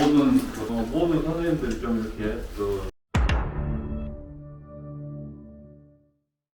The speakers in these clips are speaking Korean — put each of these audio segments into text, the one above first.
모든 어, 모든 선생님들이 좀 이렇게 그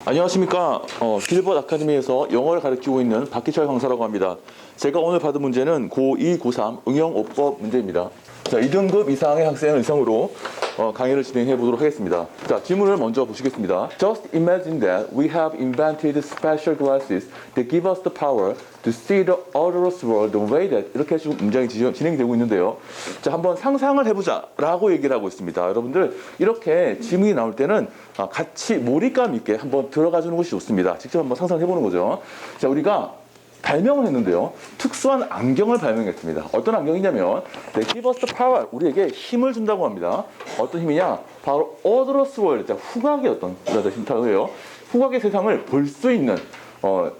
안녕하십니까. 어, 길벗 아카데미에서 영어를 가르치고 있는 박기철 강사라고 합니다. 제가 오늘 받은 문제는 고2, 고3 응용어법 문제입니다. 자, 2등급 이상의 학생을 이상으로 어, 강의를 진행해 보도록 하겠습니다. 자, 질문을 먼저 보시겠습니다. Just imagine that we have invented special glasses that give us the power to see the odorous world the way that 이렇게 지금 문장이 지- 진행되고 있는데요. 자, 한번 상상을 해보자 라고 얘기를 하고 있습니다. 여러분들, 이렇게 질문이 나올 때는 아, 같이 몰입감 있게 한번 들어가 주는 것이 좋습니다. 직접 한번 상상해 보는 거죠. 자, 우리가 발명을 했는데요. 특수한 안경을 발명했습니다. 어떤 안경이냐면 네, give us power, 우리에게 힘을 준다고 합니다. 어떤 힘이냐? 바로 world, 자, 후각의 어떤 힘타고요. 후각의 세상을 볼 수 있는 어,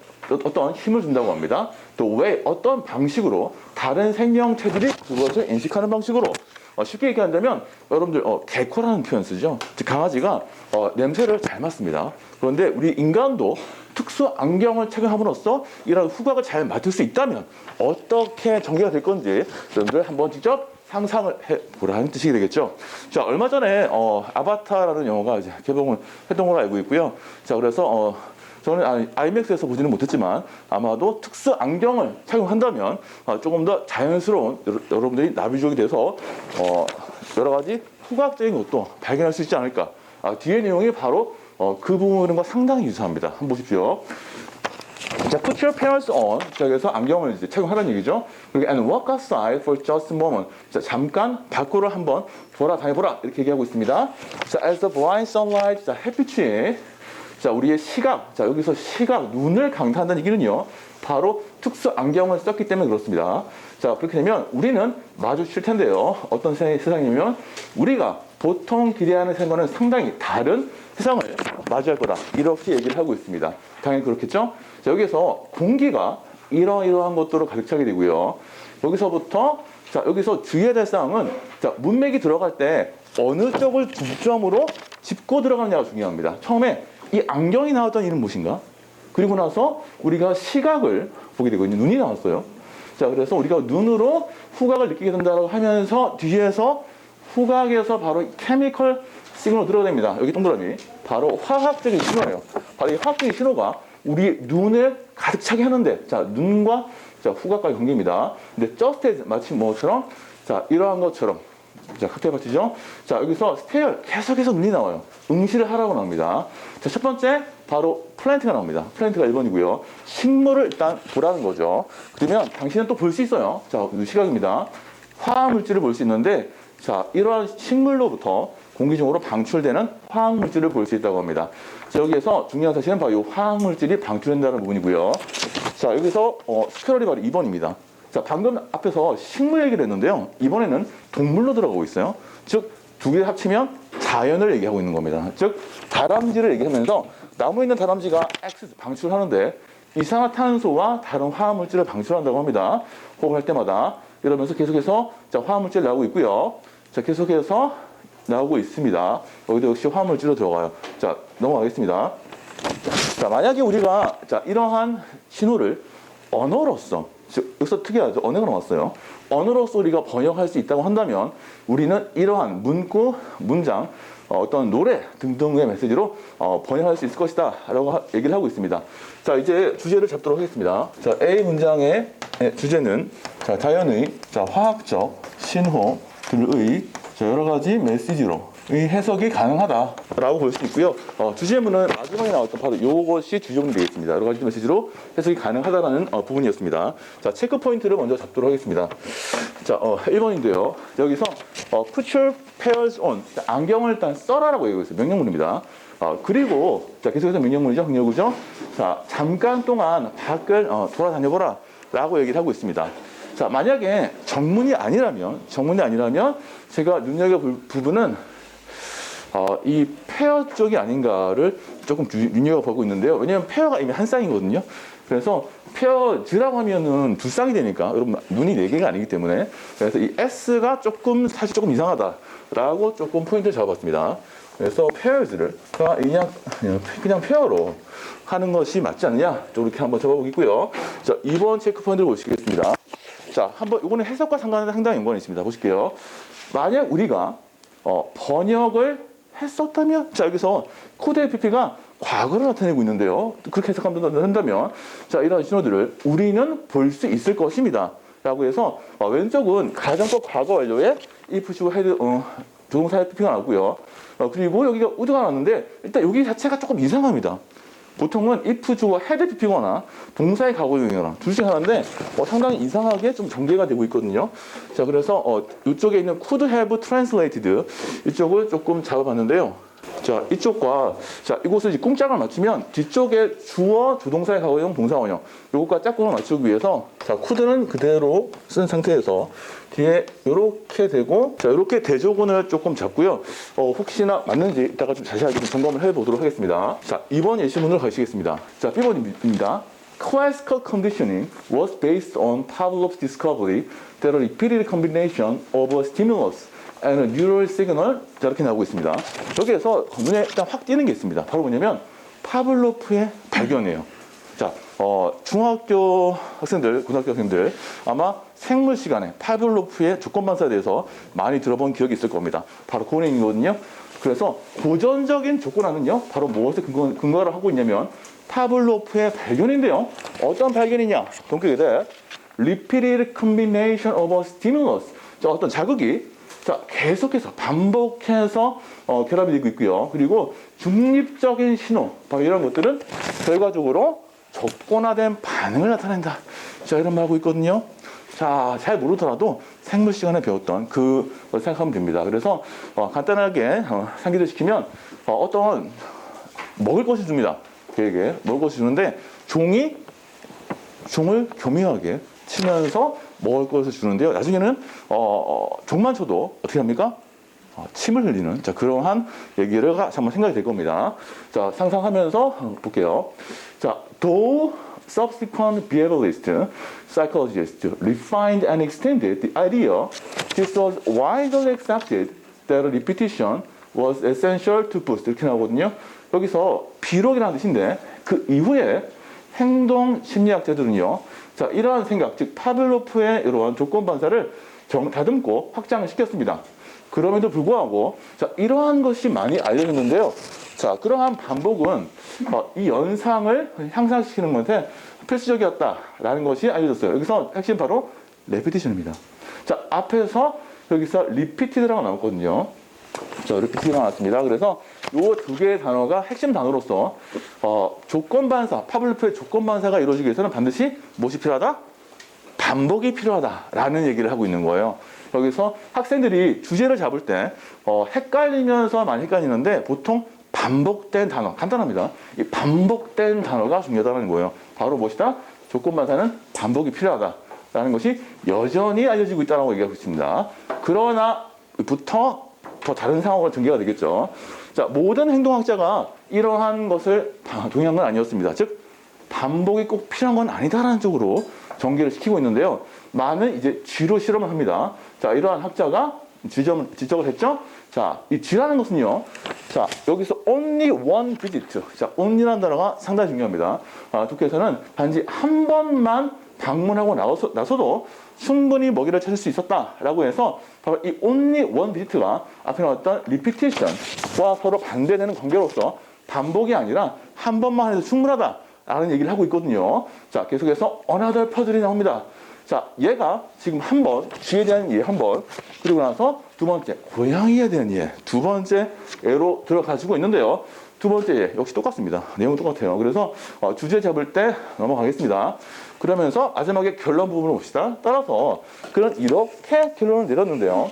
어떤 힘을 준다고 합니다. 또 왜 어떤 방식으로 다른 생명체들이 그것을 인식하는 방식으로 어, 쉽게 얘기한다면 여러분들 어, 개코라는 표현 쓰죠. 즉 강아지가 어, 냄새를 잘 맡습니다. 그런데 우리 인간도 특수 안경을 착용함으로써 이런 후각을 잘 맡을 수 있다면 어떻게 전개가 될 건지 여러분들 한번 직접 상상을 해보라는 뜻이 되겠죠. 자 얼마 전에 어, 아바타라는 영화가 이제 개봉을 했던 걸로 알고 있고요. 자 그래서 어, 저는 아- 아이맥스에서 보지는 못했지만 아마도 특수 안경을 착용한다면 어, 조금 더 자연스러운 여러- 여러분들이 나비족이 돼서 어, 여러 가지 후각적인 것도 발견할 수 있지 않을까. 아, 뒤에 내용이 바로 어, 그 부분과 상당히 유사합니다. 한번 보십시오. 자, put your pants on. 자, 그래서 안경을 이제 착용하라는 얘기죠. 그리고 and walk outside for just a moment. 자, 잠깐 밖으로 한번 돌아다녀보라. 이렇게 얘기하고 있습니다. 자, as the bright sunlight. 자, 햇빛이 자, 우리의 시각. 자, 여기서 시각, 눈을 강타한다는 얘기는요. 바로 특수 안경을 썼기 때문에 그렇습니다. 자, 그렇게 되면 우리는 마주칠 텐데요. 어떤 세- 세상이면 우리가 보통 기대하는 세상과는 상당히 다른 세상을 맞이할 거다. 이렇게 얘기를 하고 있습니다. 당연히 그렇겠죠? 자, 여기서 공기가 이러이러한 것들을 가득 차게 되고요. 여기서부터 자, 여기서 주의해야 될 사항은 자, 문맥이 들어갈 때 어느 쪽을 중점으로 짚고 들어가느냐가 중요합니다. 처음에 이 안경이 나왔던 이는 무엇인가? 그리고 나서 우리가 시각을 보게 되고 있는 눈이 나왔어요. 자, 그래서 우리가 눈으로 후각을 느끼게 된다고 하면서 뒤에서 후각에서 바로 케미컬 시그널 들어갑니다. 여기 동그라미. 바로 화학적인 신호예요. 바로 이 화학적인 신호가 우리 눈을 가득 차게 하는데, 자, 눈과 자, 후각과의 관계입니다. 근데 as 마치 뭐처럼, 자, 이러한 것처럼. 자, 칵테일 파티죠? 자, 여기서 스테어 계속해서 눈이 나와요. 응시를 하라고 나옵니다. 자, 첫 번째, 바로 플랜트가 나옵니다. 플랜트가 1번이고요. 식물을 일단 보라는 거죠. 그러면 당신은 또 볼 수 있어요. 자, 시각입니다. 화학 물질을 볼 수 있는데, 자, 이러한 식물로부터 공기 중으로 방출되는 화학 물질을 볼 수 있다고 합니다. 자, 여기에서 중요한 사실은 바로 이 화학 물질이 방출된다는 부분이고요. 자, 여기서 어, 스페럴이 바로 2번입니다. 자, 방금 앞에서 식물 얘기를 했는데요. 이번에는 동물로 들어가고 있어요. 즉, 두개 합치면 자연을 얘기하고 있는 겁니다. 즉, 다람쥐를 얘기하면서 나무에 있는 다람쥐가 X 방출하는데 이산화탄소와 다른 화학물질을 방출한다고 합니다. 호흡할 때마다. 이러면서 계속해서 자, 화학물질 나오고 있고요. 자, 계속해서 나오고 있습니다. 여기도 역시 화학물질로 들어가요. 자, 넘어가겠습니다. 자, 만약에 우리가 자, 이러한 신호를 언어로서 즉, 여기서 특이하죠. 언어가 나왔어요. 언어로서 우리가 번역할 수 있다고 한다면 우리는 이러한 문구, 문장, 어, 어떤 노래 등등의 메시지로 어, 번역할 수 있을 것이다 라고 하- 얘기를 하고 있습니다. 자, 이제 주제를 잡도록 하겠습니다. 자, A 문장의 예, 주제는 자, 자연의 자, 화학적 신호 들의 자, 여러 가지 메시지로 이 해석이 가능하다라고 볼 수 있고요. 어, 주제문은 마지막에 나왔던 바로 이것이 주제문이 되겠습니다. 여러 가지 메시지로 해석이 가능하다라는 어, 부분이었습니다. 자, 체크 포인트를 먼저 잡도록 하겠습니다. 자, 어, 1번인데요. 여기서 어, put your pairs on. 자, 안경을 일단 써라라고 얘기하고 있어요. 명령문입니다. 어, 그리고 자, 계속해서 명령문이죠. 명령구죠. 자, 잠깐 동안 밖을 어, 돌아다녀보라 라고 얘기를 하고 있습니다. 자, 만약에 정문이 아니라면, 정문이 아니라면 제가 눈여겨볼 부분은 어, 이 페어 쪽이 아닌가를 조금 주- 눈여겨보고 있는데요. 왜냐하면 페어가 이미 한 쌍이거든요. 그래서 페어즈라고 하면은 두 쌍이 되니까 여러분 눈이 네 개가 아니기 때문에 그래서 이 S가 조금 사실 조금 이상하다라고 조금 포인트를 잡아봤습니다. 그래서 페어즈를 그냥 그냥 페어로 하는 것이 맞지 않느냐 이렇게 한번 잡아보겠고요. 자 2번 체크 포인트를 보시겠습니다. 자, 한번 이거는 해석과 상관은 상당히 연관이 있습니다. 보실게요. 만약 우리가 어, 번역을 했었다면, 자 여기서 코드 FP가 과거를 나타내고 있는데요. 그렇게 해석한다면, 자 이런 신호들을 우리는 볼 수 있을 것입니다. 라고 해서 어, 왼쪽은 가정법 과거 완료에 if 주어 헤드 어, 조동사 FP가 나왔고요. 어, 그리고 여기가 우드가 나왔는데 일단 여기 자체가 조금 이상합니다. 보통은 if 주어 헤드 PP거나 동사의 과거형이거나 둘 중에 하나인데 어, 상당히 이상하게 좀 전개가 되고 있거든요. 자 그래서 어, 이쪽에 있는 could have translated 이쪽을 조금 잡아봤는데요. 자 이쪽과 자 이곳을 꿍짝을 맞추면 뒤쪽에 주어 조동사의 과거형 동사원형 요것과 짝꿍을 맞추기 위해서 자 could는 그대로 쓴 상태에서 뒤에 이렇게 되고 자 이렇게 대조군을 조금 잡고요. 어, 혹시나 맞는지 이따가 좀 자세하게 좀 점검을 해 보도록 하겠습니다. 자 이번 예시문으로 가시겠습니다. 자 B번입니다. Classical conditioning was based on Pavlov's discovery that a repeated combination of a stimulus and a neural signal 자 이렇게 나오고 있습니다. 여기에서 눈에 일단 확 띄는 게 있습니다. 바로 뭐냐면 파블로프의 발견이에요. 자, 어, 중학교 학생들, 고등학교 학생들 아마 생물 시간에 파블로프의 조건 반사에 대해서 많이 들어본 기억이 있을 겁니다. 바로 그 내용이거든요. 그래서 고전적인 조건화는요, 바로 무엇을 근거, 근거를 하고 있냐면 파블로프의 발견인데요. 어떤 발견이냐? 동격이 돼. Repeated combination of a stimulus. 자, 어떤 자극이 자, 계속해서 반복해서 어, 결합이 되고 있고요. 그리고 중립적인 신호, 바로 이런 것들은 결과적으로 조건화된 반응을 나타낸다. 자, 이런 말 하고 있거든요. 자, 잘 모르더라도 생물 시간에 배웠던 그 생각하면 됩니다. 그래서 어, 간단하게 어, 상기를 시키면 어, 어떤 먹을 것을 줍니다. 그에게 먹을 것을 주는데 종이 종을 교묘하게 치면서 먹을 것을 주는데요. 나중에는 어, 어, 종만 쳐도 어떻게 합니까? 어, 침을 흘리는 자 그러한 얘기를 가- 한번 생각이 될 겁니다. 자 상상하면서 볼게요. 자 though subsequent behavioralist psychologists refined and extended the idea, this was widely accepted that repetition was essential to boost 이렇게 나오거든요. 여기서 비록이라는 뜻인데 그 이후에 행동 심리학자들은요. 자, 이러한 생각, 즉 파블로프의 이러한 조건 반사를 정, 다듬고 확장을 시켰습니다. 그럼에도 불구하고 자, 이러한 것이 많이 알려졌는데요. 자, 그러한 반복은 어, 이 연상을 향상시키는 것에 필수적이었다라는 것이 알려졌어요. 여기서 핵심 바로 레피티션입니다. 자, 앞에서 여기서 리피티드라고 나왔거든요. 자, 리피티드가 나왔습니다. 그래서 요 두 개의 단어가 핵심 단어로서 어, 조건 반사, 파블로프의 조건 반사가 이루어지기 위해서는 반드시 무엇이 필요하다? 반복이 필요하다라는 얘기를 하고 있는 거예요. 여기서 학생들이 주제를 잡을 때 어, 헷갈리면서 많이 헷갈리는데 보통 반복된 단어 간단합니다. 이 반복된 단어가 중요하다는 거예요. 바로 무엇이다? 조건 반사는 반복이 필요하다라는 것이 여전히 알려지고 있다고 얘기하고 있습니다. 그러나부터 더 다른 상황으로 전개가 되겠죠. 자, 모든 행동학자가 이러한 것을 다 동의한 건 아니었습니다. 즉, 반복이 꼭 필요한 건 아니다라는 쪽으로 전개를 시키고 있는데요. 많은 이제 쥐로 실험을 합니다. 자, 이러한 학자가 지점, 지적을 했죠. 자, 이 쥐라는 것은요. 자, 여기서 only one visit. 자, only라는 단어가 상당히 중요합니다. 아, 독해에서는 단지 한 번만 방문하고 나서, 나서도 충분히 먹이를 찾을 수 있었다라고 해서 바로 이 only one visit가 앞에 나왔던 repetition과 서로 반대되는 관계로서 반복이 아니라 한 번만 해도 충분하다라는 얘기를 하고 있거든요. 자, 계속해서 another 퍼즐이 나옵니다. 자, 얘가 지금 한 번, 쥐에 대한 예한 번, 그리고 나서 두 번째, 고양이에 대한 예, 두 번째 예로 들어가지고 있는데요. 두 번째 예, 역시 똑같습니다. 내용 똑같아요. 그래서 어, 주제 잡을 때 넘어가겠습니다. 그러면서 마지막에 결론 부분을 봅시다. 따라서 그는 이렇게 결론을 내렸는데요.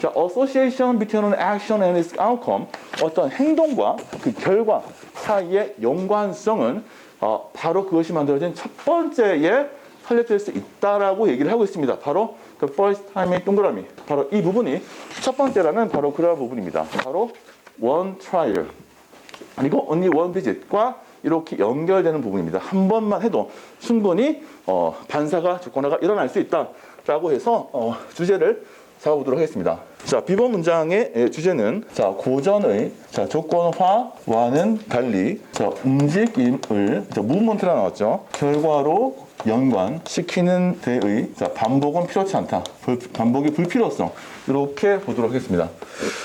자, association between action and its outcome, 어떤 행동과 그 결과 사이의 연관성은 어, 바로 그것이 만들어진 첫 번째의 설립될 수 있다라고 얘기를 하고 있습니다. 바로 그 first time의 동그라미. 바로 이 부분이 첫 번째라는 바로 그러한 부분입니다. 바로 one trial. 그리고 only one visit과 이렇게 연결되는 부분입니다. 한 번만 해도 충분히 어, 반사가 조건화가 일어날 수 있다라고 해서 어, 주제를 잡아보도록 하겠습니다. 자, 비번 문장의 예, 주제는 자, 고전의 자, 조건화와는 달리 자, 움직임을 자, 무브먼트라 나왔죠. 결과로 연관시키는 데의 자, 반복은 필요치 않다. 불- 반복의 불필요성. 이렇게 보도록 하겠습니다.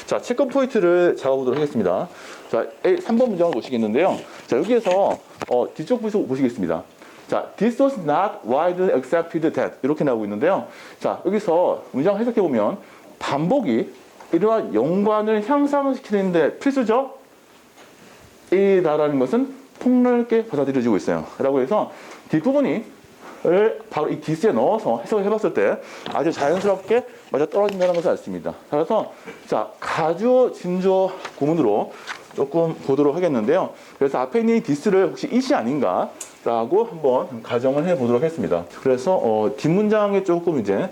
자, 체크 포인트를 잡아보도록 하겠습니다. 자, A, 3번 문장을 보시겠는데요. 자, 여기에서 어, 뒤쪽 보시겠습니다. 자, this was not widely accepted that 이렇게 나오고 있는데요. 자, 여기서 문장 해석해 보면 반복이 이러한 연관을 향상시키는데 필수죠. 이다라는 것은 폭넓게 받아들여지고 있어요. 라고 해서 뒷부분이 을 바로 이 디스에 넣어서 해석을 해봤을 때 아주 자연스럽게 맞아 떨어진다는 것을 알 수 있습니다. 그래서 자 가주어 진주어 구문으로 조금 보도록 하겠는데요. 그래서 앞에 있는 이 디스를 혹시 이시 아닌가라고 한번 가정을 해보도록 하겠습니다. 그래서 어, 뒷문장에 조금 이제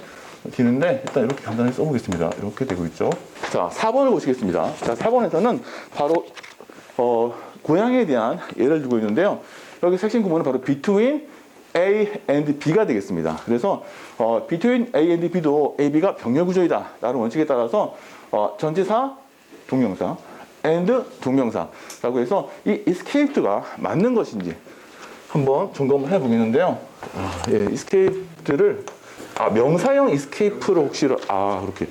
뒤는데 일단 이렇게 간단히 써보겠습니다. 이렇게 되고 있죠. 자 4번을 보시겠습니다. 자 4번에서는 바로 어, 고양이에 대한 예를 들고 있는데요. 여기 섹션 구문은 바로 between A and B가 되겠습니다. 그래서 어, between A and B도 A, B가 병렬 구조이다. 라는 원칙에 따라서 어, 전치사, 동명사, and 동명사라고 해서 이 escaped가 맞는 것인지 한번 점검을 해보겠는데요. 아, 예, escaped를 아, 명사형 escape로 혹시 아 그렇게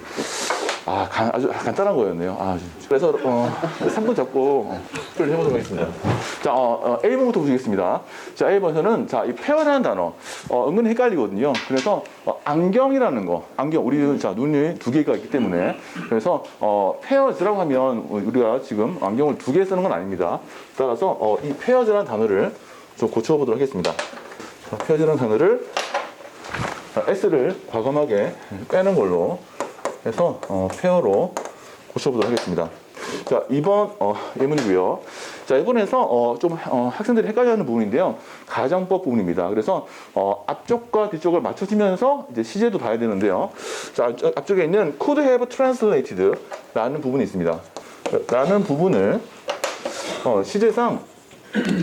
아 간- 아주 간단한 거였네요. 아 그래서 어, 3분 잡고 를 해보도록 하겠습니다. 자 어, 어, A번부터 보시겠습니다. 자 A번에서는 자 이 페어라는 단어 어, 은근히 헷갈리거든요. 그래서 어, 안경이라는 거 안경 우리 자 눈이 두 개가 있기 때문에 그래서 어, 페어즈라고 하면 우리가 지금 안경을 두 개 쓰는 건 아닙니다. 따라서 어, 이 페어즈라는 단어를 좀 고쳐보도록 하겠습니다. 자, 페어즈라는 단어를 자, S를 과감하게 빼는 걸로 해서 어, 페어로 고쳐보도록 하겠습니다. 자, 2번 어, 예문이고요. 자, 이번에서 어, 좀 어, 학생들이 헷갈려하는 부분인데요. 가정법 부분입니다. 그래서 어, 앞쪽과 뒤쪽을 맞춰지면서 이제 시제도 봐야 되는데요. 자, 앞- 앞쪽에 있는 could have translated 라는 부분이 있습니다. 라는 부분을 어, 시제상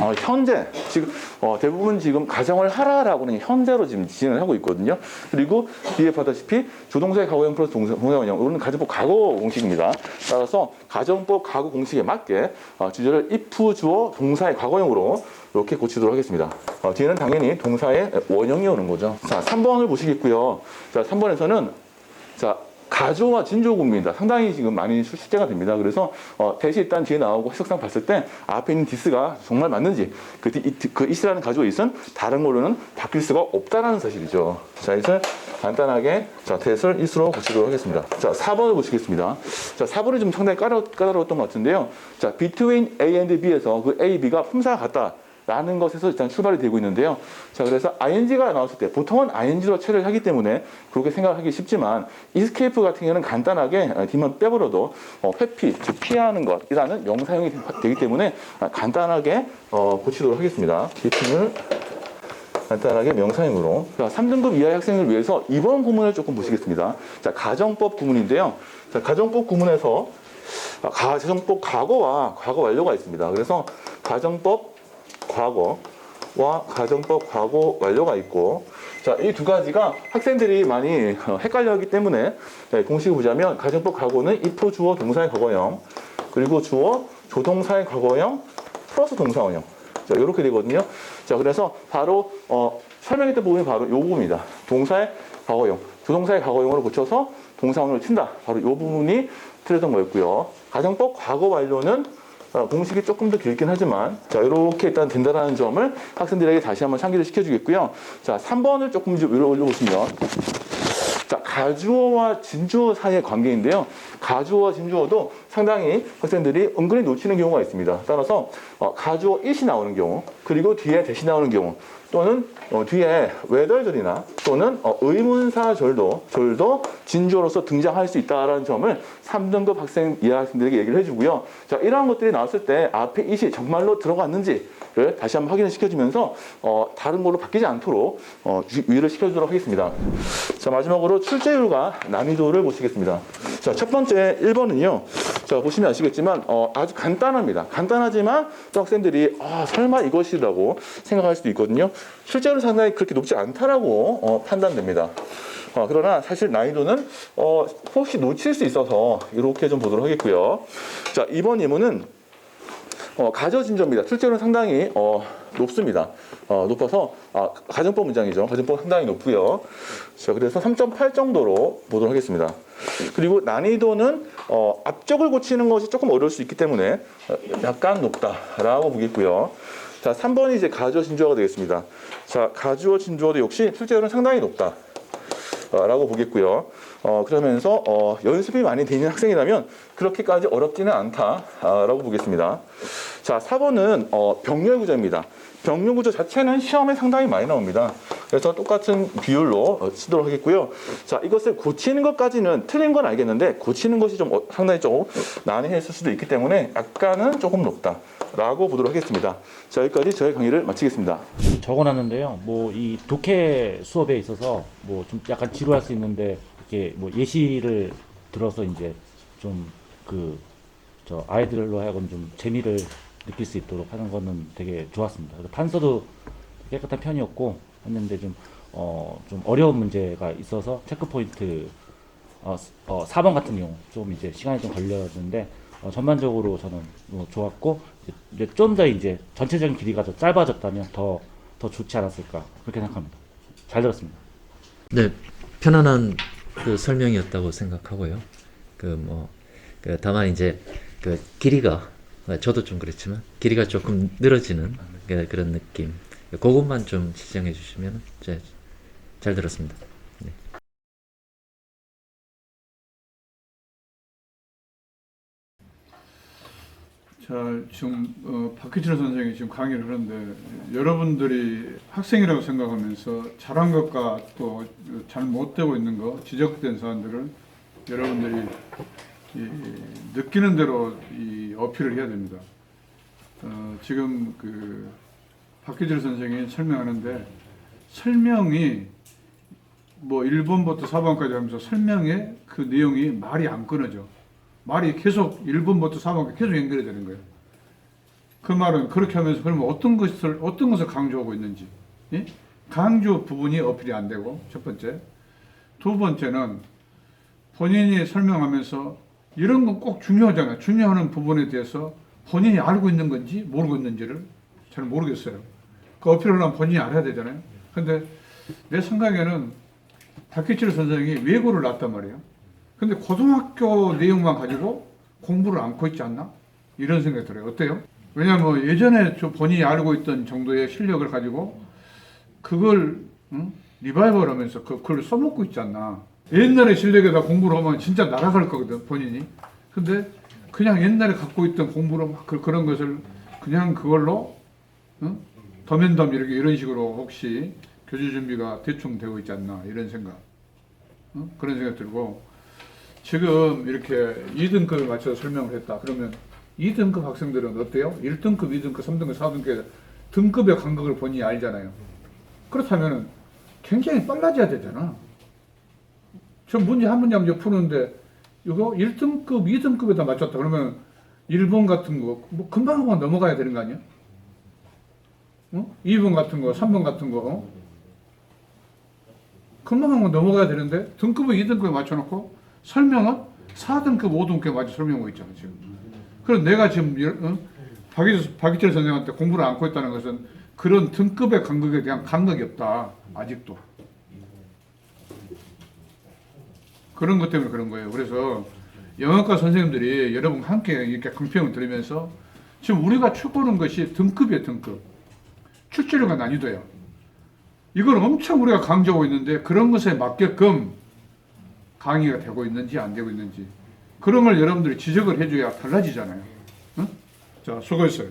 어, 현재 지금 어, 대부분 지금 가정을 하라라고는 현재로 지금 진행을 하고 있거든요. 그리고 뒤에 봤다시피 조동사의 과거형 플러스 동사, 동사원형 이거는 가정법 과거 공식입니다. 따라서 가정법 과거 공식에 맞게 어, 주제를 if 주어 동사의 과거형으로 이렇게 고치도록 하겠습니다. 어, 뒤에는 당연히 동사의 원형이 오는 거죠. 자, 3번을 보시겠고요. 자, 3번에서는 자, 가조와 진조구입니다. 상당히 지금 많이 출제가 됩니다. 그래서 어, 대시 일단 뒤에 나오고 해석상 봤을 때 앞에 있는 디스가 정말 맞는지 그, 디- 이- 그 이스라는 가조의 있은 다른 걸로는 바뀔 수가 없다라는 사실이죠. 자, 이제 간단하게 자, 대설 이스로 고치도록 하겠습니다. 자, 4번을 보시겠습니다. 자, 4번이 좀 상당히 까다로, 까다로웠던 것 같은데요. 자, between A and B에서 그 A, B가 품사가 같다. 라는 것에서 일단 출발이 되고 있는데요. 자, 그래서 ing가 나왔을 때 보통은 ing로 처리를 하기 때문에 그렇게 생각하기 쉽지만 escape 같은 경우는 간단하게 어, 뒤만 빼버려도 어, 회피, 즉 피하는 것이라는 명사형이 되기 때문에 아, 간단하게 어, 고치도록 하겠습니다. 기침을 간단하게 명사형으로. 자, 3등급 이하의 학생을 위해서 이번 구문을 조금 보시겠습니다. 자, 가정법 구문인데요. 자, 가정법 구문에서 아, 가정법 과거와 과거 완료가 있습니다. 그래서 가정법 과거 와 가정법 과거 완료가 있고 자, 이 두 가지가 학생들이 많이 어, 헷갈려 하기 때문에 네, 공식을 보자면 가정법 과거는 if 주어 동사의 과거형 그리고 주어 조동사의 과거형 플러스 동사원형 자, 이렇게 되거든요. 자, 그래서 바로 어, 설명했던 부분이 바로 요 부분입니다. 동사의 과거형, 조동사의 과거형으로 고쳐서 동사원을 친다. 바로 요 부분이 틀렸던 거였고요. 가정법 과거 완료는 어, 공식이 조금 더 길긴 하지만 자 이렇게 일단 된다라는 점을 학생들에게 다시 한번 상기를 시켜주겠고요. 자 3번을 조금 좀 위로 올려보시면 자, 가주어와 진주어 사이의 관계인데요. 가주어와 진주어도 상당히 학생들이 은근히 놓치는 경우가 있습니다. 따라서 어, 가주어 it이 나오는 경우, 그리고 뒤에 대시 나오는 경우, 또는 어, 뒤에 whether절이나 또는 어, 의문사 절도 절도 진주어로서 등장할 수 있다라는 점을 3등급 학생 이하 학생들에게 얘기를 해주고요. 자, 이러한 것들이 나왔을 때 앞에 it이 정말로 들어갔는지를 다시 한번 확인을 시켜주면서 어, 다른 걸로 바뀌지 않도록 어, 유- 유의를 시켜주도록 하겠습니다. 자, 마지막으로 출제율과 난이도를 보시겠습니다. 자, 첫 번째 1번은요. 자, 보시면 아시겠지만, 어, 아주 간단합니다. 간단하지만 또 학생들이, 아, 설마 이것이라고 생각할 수도 있거든요. 실제로 상당히 그렇게 높지 않다라고 어, 판단됩니다. 어, 그러나 사실 난이도는 어, 혹시 놓칠 수 있어서 이렇게 좀 보도록 하겠고요. 자, 이번 예문은 어, 가저진저입니다. 출제율은 상당히 어, 높습니다. 어, 높아서 아, 가정법 문장이죠. 가정법 상당히 높고요. 자, 그래서 3.8 정도로 보도록 하겠습니다. 그리고 난이도는 어, 앞쪽을 고치는 것이 조금 어려울 수 있기 때문에 어, 약간 높다라고 보겠고요. 자, 3번이 이제 가주어 진주어가 되겠습니다. 자, 가주어 진주어도 역시 출제율은 상당히 높다. 어, 라고 보겠고요. 어, 그러면서 어, 연습이 많이 되는 학생이라면 그렇게까지 어렵지는 않다라고 보겠습니다. 자, 4번은 어, 병렬 구조입니다. 병렬 구조 자체는 시험에 상당히 많이 나옵니다. 그래서 똑같은 비율로 어, 쓰도록 하겠고요. 자, 이것을 고치는 것까지는 틀린 건 알겠는데 고치는 것이 좀 어, 상당히 좀 난해했을 수도 있기 때문에 약간은 조금 높다라고 보도록 하겠습니다. 자, 여기까지 저희 강의를 마치겠습니다. 적어놨는데요. 뭐 이 독해 수업에 있어서 뭐 좀 약간 지루할 수 있는데 이렇게 뭐 예시를 들어서 이제 좀 그 저 아이들로 하여금 좀 재미를 느낄 수 있도록 하는 거는 되게 좋았습니다. 판서도 깨끗한 편이었고 했는데 좀 어, 좀 어려운 문제가 있어서 체크 포인트 어, 스- 어, 4번 같은 경우 좀 이제 시간이 좀 걸렸는데 어, 전반적으로 저는 뭐 좋았고 이제 좀 더 이제 전체적인 길이가 더 짧아졌다면 더 더 좋지 않았을까 그렇게 생각합니다. 잘 들었습니다. 네, 편안한 그 설명이었다고 생각하고요. 그 뭐, 그 다만 이제 그 길이가 어, 저도 좀 그렇지만 길이가 조금 늘어지는 그- 그런 느낌. 그것만 좀 지정해 주시면 잘 들었습니다. 네. 자, 지금 어, 박희철 선생이 지금 강의를 하는데 여러분들이 학생이라고 생각하면서 잘한 것과 또 잘 못되고 있는 거 지적된 사안들을 여러분들이 이, 느끼는 대로 이 어필을 해야 됩니다. 어, 지금 그 박희철 선생이 설명하는데 설명이 뭐 1번부터 4번까지 하면서 설명의 그 내용이 말이 안 끊어져. 말이 계속 1번부터 4번까지 계속 연결이 되는 거예요. 그 말은 그렇게 하면서 그러면 어떤 것을 어떤 것을 강조하고 있는지 예? 강조 부분이 어필이 안 되고 첫 번째 두 번째는 본인이 설명하면서 이런 건 꼭 중요하잖아요. 중요한 부분에 대해서 본인이 알고 있는 건지 모르고 있는지를 잘 모르겠어요. 그 어필을 하면 본인이 알아야 되잖아요. 근데 내 생각에는 박희철 선생이 외고를 났단 말이에요. 근데 고등학교 내용만 가지고 공부를 안고 있지 않나? 이런 생각이 들어요. 어때요? 왜냐면 뭐 예전에 저 본인이 알고 있던 정도의 실력을 가지고 그걸 응? 리바이벌 하면서 그, 그걸 써먹고 있지 않나. 옛날의 실력에다 공부를 하면 진짜 날아갈 거거든, 본인이. 근데 그냥 옛날에 갖고 있던 공부로 막 그, 그런 것을 그냥 그걸로 응? 덤앤덤 이렇게 이런 식으로 혹시 교주 준비가 대충 되고 있지 않나 이런 생각. 응? 그런 생각 들고 지금 이렇게 2등급에 맞춰서 설명을 했다. 그러면 2등급 학생들은 어때요? 1등급, 2등급, 3등급, 4등급 등급의 간격을 본인이 알잖아요. 그렇다면 굉장히 빨라져야 되잖아. 저 문제 한 문제 한 문제 푸는데 이거 1등급, 2등급에다 맞췄다. 그러면 1번 같은 거 뭐 금방 금방 넘어가야 되는 거 아니야? 어? 2번 같은 거, 3번 같은 거 어? 금방 금방 넘어가야 되는데 등급을 2등급에 맞춰놓고 설명은 4등급, 5등급에 맞춰 설명하고 있잖아 지금. 그럼 내가 지금 어? 박희철, 박희철 선생한테 공부를 안고 있다는 것은 그런 등급의 간격에 대한 감각이 없다 아직도. 그런 것 때문에 그런 거예요. 그래서 영어과 선생님들이 여러분 함께 이렇게 강평을 들으면서 지금 우리가 추구하는 것이 등급이에요, 등급. 출제료가 난이도예요. 이걸 엄청 우리가 강조하고 있는데 그런 것에 맞게끔 강의가 되고 있는지 안 되고 있는지 그런 걸 여러분들이 지적을 해줘야 달라지잖아요. 응? 자, 수고했어요.